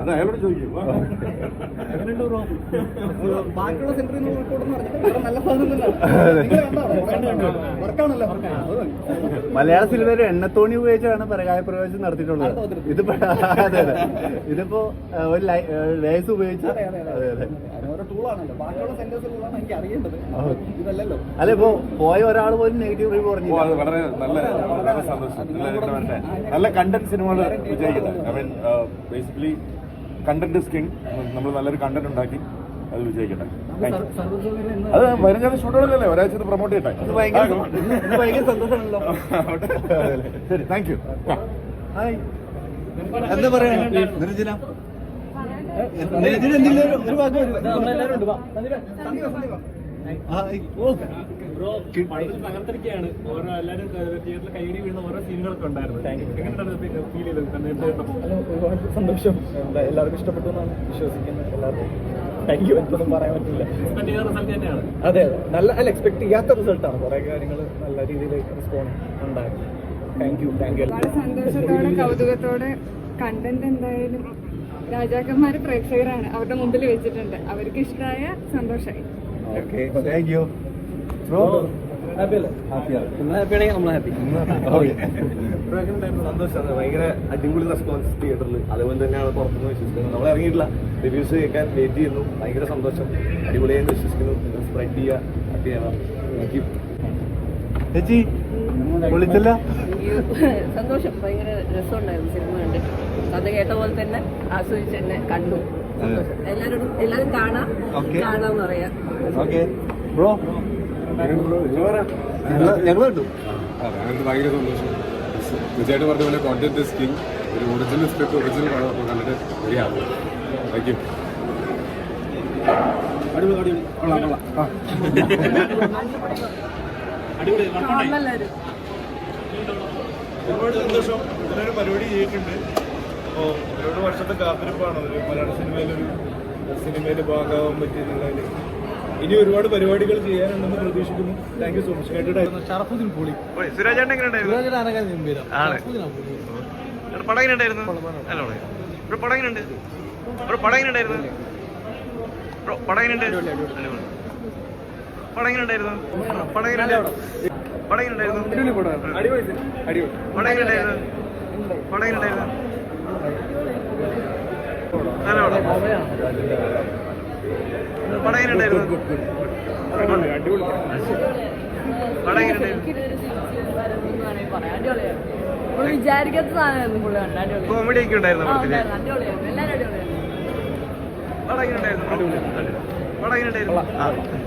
അത് അയാളോട് ചോദിക്കും. ബാക്കിയുള്ള സെന്ററിൽ നിന്ന് റിപ്പോർട്ട് പറഞ്ഞാൽ നല്ല സാധനം മലയാള സിനിമയിൽ എണ്ണത്തോണി ഉപയോഗിച്ചാണ് പരകായ പ്രവേശനം നടത്തിയിട്ടുള്ളത്. ഇതിപ്പോ അതെ അതെ. ഇതിപ്പോ ഒരു ലേസ് ഉപയോഗിച്ച്. അതെ അതെ അതെ. അതെ ഓരോ ടൂളാണല്ലോ ബാക്കിയുള്ള സെന്റേഴ്സുകളാണ് എനിക്ക് അറിയേണ്ടത്. ഇതല്ലല്ലോ. അല്ല ഇപ്പൊ പോയ ഒരാൾ പോലും നെഗറ്റീവ് റിവ്യൂ പറഞ്ഞു അത് വളരെ നല്ല വളരെ സന്തോഷം. നല്ല കണ്ടന്റ് സിനിമകൾ വിജയിക്കട്ടെ. I mean basically content is king നമ്മൾ നല്ലൊരു കണ്ടന്റ് ഉണ്ടാക്കി അത് വിജയിക്കട്ടെ. അത് വരുന്ന ഷൂട്ടുകളല്ലേ ഒരാഴ്ച പ്രൊമോട്ട് ചെയ്യട്ടെ. ഭയങ്കര സന്തോഷമാണല്ലോ. ശരി താങ്ക് യു ഹായ്. എന്താ പറയാ? നിർജന ഓരോ തിയേറ്ററിൽ വീഴുന്ന ഓരോ സീനുകളൊക്കെ ഉണ്ടായിരുന്നു ഫീൽ സന്തോഷം എല്ലാവർക്കും ഇഷ്ടപ്പെട്ടു എന്നാണ് വിശ്വസിക്കുന്നത് എല്ലാവർക്കും താങ്ക് യു പറയാൻ പറ്റില്ല അതെ നല്ല അല്ല എക്സ്പെക്ട് ചെയ്യാത്ത റിസൾട്ടാണ് കുറെ കാര്യങ്ങൾ നല്ല രീതിയിൽ റെസ്പോണ്ട് ഉണ്ടായി. താങ്ക് യു താങ്ക് യു സന്തോഷത്തോടെ കൗതുകത്തോടെ കണ്ടന്റ് എന്തായാലും രാജാക്കന്മാര് പ്രേക്ഷകരാണ്. അവരുടെ മുമ്പിൽ വെച്ചിട്ടുണ്ട്. അവർക്ക് ഇഷ്ടമായ സന്തോഷമായി സന്തോഷമാണ് ഭയങ്കര അടിപൊളി റെസ്പോൺസ് തിയേറ്ററിൽ അതുപോലെ തന്നെയാണ് പുറത്തുനിന്ന് വിശ്വസിക്കുന്നത്. നമ്മൾ ഇറങ്ങിയിട്ടില്ല. റിവ്യൂസ് കേൾക്കാൻ വെയിറ്റ് ചെയ്യുന്നു. ഭയങ്കര സന്തോഷം. അടിപൊളിയായി വിശ്വസിക്കുന്നു. സ്പ്രെഡ് ചെയ്യുക ചേച്ചി വിളിച്ചല്ല? സന്തോഷം. ഭയങ്കര രസമുണ്ടായിരുന്നു സിനിമ കണ്ടിട്ട്. കഥ കേട്ട പോലെ തന്നെ ആസ്വദിച്ച് തന്നെ കണ്ടു. എല്ലാരും എല്ലാവരും കാണാം കാണാന്ന് പറയാം. ഓക്കെ. ബ്രോ? ഞങ്ങൾ കണ്ടു. അതെ അങ്ങനത്തെ ഭയങ്കര സന്തോഷം. തീർച്ചയായിട്ടും പറഞ്ഞ പോലെ കോണ്ടന്റ് ഇസ് കിങ് ഒരു ഒറിജിനൽ സ്ക്രിപ്റ്റ് ഒറിജിനൽ അപ്പോൾ കണ്ടിട്ട് താങ്ക് യു ഒരുപാട് സന്തോഷം. എല്ലാവരും പരിപാടി ചെയ്തിട്ടുണ്ട്. അപ്പോൾ ഒരുപാട് വർഷത്തെ കാത്തിരിപ്പാണ്. ഒരു മലയാള സിനിമയിലൊരു സിനിമയിൽ ഭാഗമാകാൻ പറ്റിയിട്ടുള്ളതിൽ ഇനി ഒരുപാട് പരിപാടികൾ ചെയ്യാനുണ്ടെന്ന് പ്രതീക്ഷിക്കുന്നു. താങ്ക് യു സോ മച്ച് കേട്ടിട്ടായിരുന്നു ഷറഫുദ്ദീൻ പൊളി. സുരാജേട്ടൻ പടം എങ്ങനെയുണ്ടായിരുന്നു പടം. എങ്ങനെയുണ്ട് പടം എങ്ങനെയുണ്ടായിരുന്നു പടം എങ്ങനെയുണ്ട് അടിപൊളി. പടം എങ്ങനെയുണ്ടായിരുന്നു പടം എങ്ങനെയുണ്ട് പടം. എങ്ങനെയുണ്ടായിരുന്നു പടം എങ്ങനെയുണ്ടായിരുന്നു പടം. എങ്ങനെയുണ്ടായിരുന്നു പടം പടം എങ്ങനെയുണ്ടായിരുന്നു പടം എങ്ങനെയുണ്ടായിരുന്നു വിചാരിക്കാത്ത സാധനമായിരുന്നു പുള്ളി കണ്ട അടിപൊളി കോമഡി ഒക്കെ ഉണ്ടായിരുന്നു ഉണ്ടായിരുന്നു. അടിപൊളിയായിരുന്നു എല്ലാവരും അടിപൊളിയായിരുന്നു പടം എങ്ങനെയുണ്ടായിരുന്നു? പടം എങ്ങനെയുണ്ടായിരുന്നു